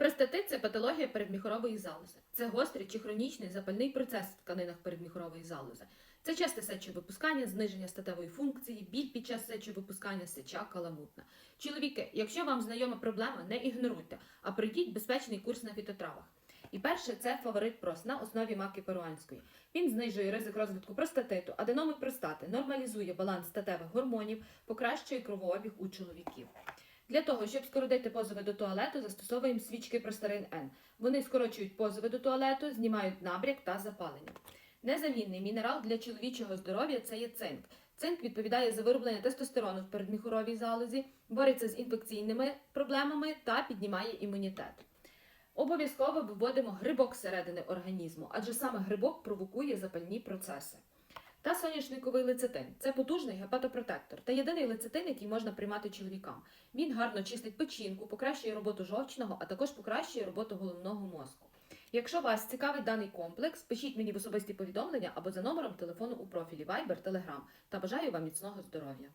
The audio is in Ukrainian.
Простатит це патологія передміхорової залози. Це гострий чи хронічний запальний процес в тканинах передміхорової залози. Це часте сечовипускання, зниження статевої функції, біль під час сечовипускання, сеча каламутна. Чоловіки, якщо вам знайома проблема, не ігноруйте, а пройдіть безпечний курс на фітотравах. І перше це фаворит прос на основі маки перуанської. Він знижує ризик розвитку простатиту, аденоми простати, нормалізує баланс статевих гормонів, покращує кровообіг у чоловіків. Для того, щоб скоротити позови до туалету, застосовуємо свічки Простарин Н. Вони скорочують позови до туалету, знімають набряк та запалення. Незамінний мінерал для чоловічого здоров'я це є цинк. Цинк відповідає за вироблення тестостерону в передміхоровій залозі, бореться з інфекційними проблемами та піднімає імунітет. Обов'язково виводимо грибок зсередини організму, адже саме грибок провокує запальні процеси. Та соняшниковий лецитин це потужний гепатопротектор та єдиний лецитин, який можна приймати чоловікам. Він гарно чистить печінку, покращує роботу жовчного, а також покращує роботу головного мозку. Якщо вас цікавить даний комплекс, пишіть мені в особисті повідомлення або за номером телефону у профілі Viber, Telegram та бажаю вам міцного здоров'я.